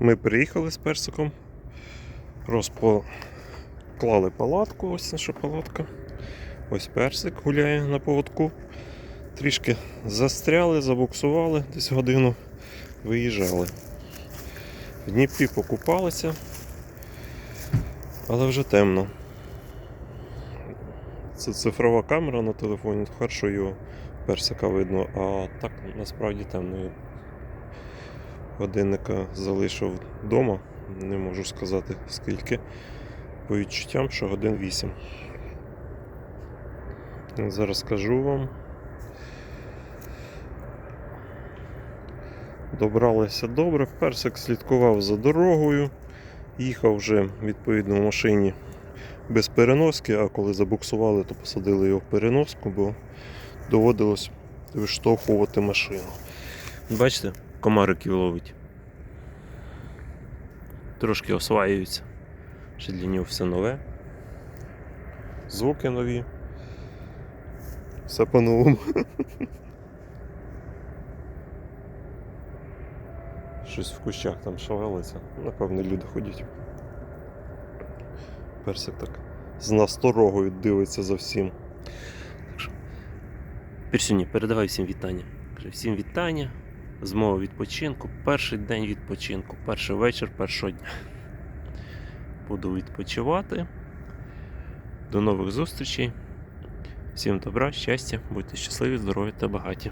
Ми приїхали з персиком, розклали палатку, ось наша палатка. Ось персик гуляє на поводку. Трішки застряли, забуксували, десь годину виїжджали. В Дніпрі покупалися, але вже темно. Це цифрова камера на телефоні, хорошо його персика видно, а так насправді темно. Годинника залишив вдома, не можу сказати скільки. По відчуттям, що годин 8. Зараз скажу вам. Добралися добре, персик слідкував за дорогою, їхав вже відповідно в машині без переноски, а коли забуксували, то посадили його в переноску, бо доводилось виштовхувати машину. Бачите, комариків ловить. Трошки осваюються. Ще для нього все нове. Звуки нові. Все по-новому. Щось в кущах там шевелиться. Напевно, люди ходять. Персик так з насторогою дивиться за всім. Так що, Пірсюні, передавай всім вітання. Всім вітання. З відпочинку. Перший день відпочинку, перший вечір першого дня. Буду відпочивати. До нових зустрічей. Всім добра, щастя, будьте щасливі, здорові та багаті.